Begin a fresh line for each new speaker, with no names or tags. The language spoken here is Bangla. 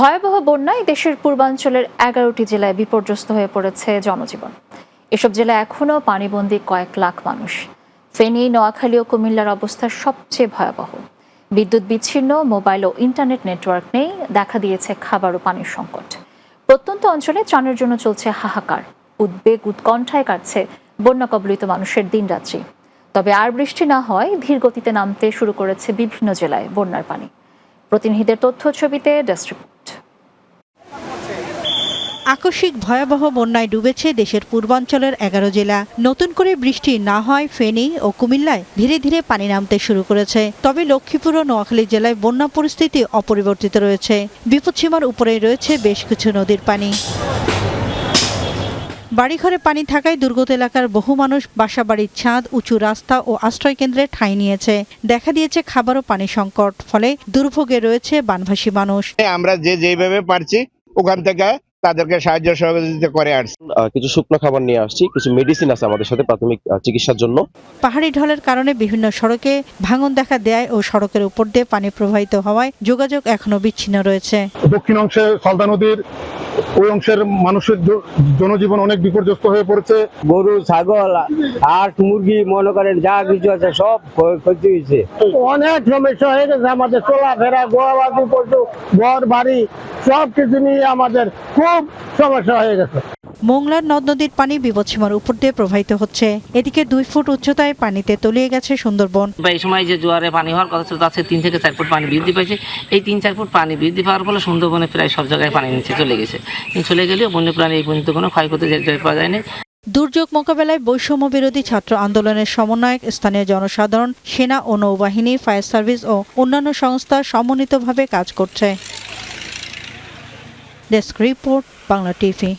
ভয়াবহ বন্যায় দেশের পূর্বাঞ্চলের এগারোটি জেলায় বিপর্যস্ত হয়ে পড়েছে জনজীবন। এসব জেলায় এখনও পানিবন্দী কয়েক লাখ মানুষ। ফেনী, নোয়াখালী ও কুমিল্লার অবস্থা সবচেয়ে ভয়াবহ। বিদ্যুৎ বিচ্ছিন্ন, মোবাইল ও ইন্টারনেট নেটওয়ার্ক নেই, দেখা দিয়েছে খাবার ও পানির সংকট। প্রত্যন্ত অঞ্চলে ত্রাণের জন্য চলছে হাহাকার। উদ্বেগ উৎকণ্ঠায় কাটছে বন্যা কবলিত মানুষের দিনরাত্রি। তবে আর বৃষ্টি না হয়, ধীর গতিতে নামতে শুরু করেছে বিভিন্ন জেলায় বন্যার পানি। প্রতিনিধিদের তথ্য ছবিতে ডেস্ক
আকস্মিক ভয়াবহ বন্যায় ডুবেছে দেশের পূর্বাঞ্চলের এগারো জেলা। নতুন করে বৃষ্টি না হয় ফেনী ও কুমিল্লায় ধীরে ধীরে পানি নামতে শুরু করেছে। তবে লক্ষ্মীপুর ও নোয়াখালী জেলায় বন্যা পরিস্থিতি অপরিবর্তিত রয়েছে। বিপদসীমার উপরেই রয়েছে বেশ কিছু নদীর পানি। বাড়িঘরে পানি থাকায় দুর্গত এলাকার বহু মানুষ বাসাবাড়ির ছাদ, উঁচু রাস্তা ও আশ্রয় কেন্দ্রে ঠাঁই নিয়েছে। দেখা দিয়েছে খাবার ও পানি সংকট, ফলে দুর্ভোগে রয়েছে বানভাসী মানুষ।
আমরা যে যেভাবে পারছি, ওখান থেকে তাদেরকে সাহায্য সহযোগিতা করে আসছি
কিছু শুকনো খাবার নিয়ে আসছি কিছু মেডিসিন আছে আমাদের সাথে প্রাথমিক চিকিৎসার জন্য।
পাহাড়ি ঢলের কারণে বিভিন্ন সড়কে ভাঙন দেখা দেয় ও সড়কের উপর দিয়ে পানি প্রবাহিত হওয়ায় যোগাযোগ এখনও বিচ্ছিন্ন রয়েছে।
দক্ষিণ অংশে সালদা নদীর ওই অংশের মানুষের জনজীবন অনেক বিপর্যস্ত হয়ে পড়েছে।
গরু ছাগল হাঁস মুরগি মনে করেন যা কিছু আছে সব ক্ষ- ক্ষতি হয়েছে। অনেক সমস্যা হয়ে গেছে আমাদের চলাফেরা গোয়াবাদি পশু ঘর বাড়ি সব কিছু নিয়ে আমাদের খুব সমস্যা হয়ে গেছে।
মোংলার নদ নদীর পানি বিপদসীমার উপর দিয়ে প্রবাহিত হচ্ছে। এদিকে দুই ফুট উচ্চতায় পানিতে তলিয়ে গেছে সুন্দরবন।
এই সময় যে জোয়ারে পানি হওয়ার কথা ছিল তার তিন থেকে চার ফুট পানি বৃদ্ধি পেয়েছে। এই তিন চার ফুট পানি বৃদ্ধি পাওয়ার ফলে সুন্দরবনে প্রায় সব জায়গায় পানি নিচে চলে গেছে। চলে গেলেও বন্যপ্রাণী এই পর্যন্ত কোনো ক্ষয়ক্ষতি পাওয়া যায়নি।
দুর্যোগ মোকাবেলায় বৈষম্য বিরোধী ছাত্র আন্দোলনের সমন্বয়ক স্থানীয় জনসাধারণ সেনা ও নৌবাহিনী ফায়ার সার্ভিস ও অন্যান্য সংস্থা সমন্বিতভাবে কাজ করছে। Desk report Bangla TV.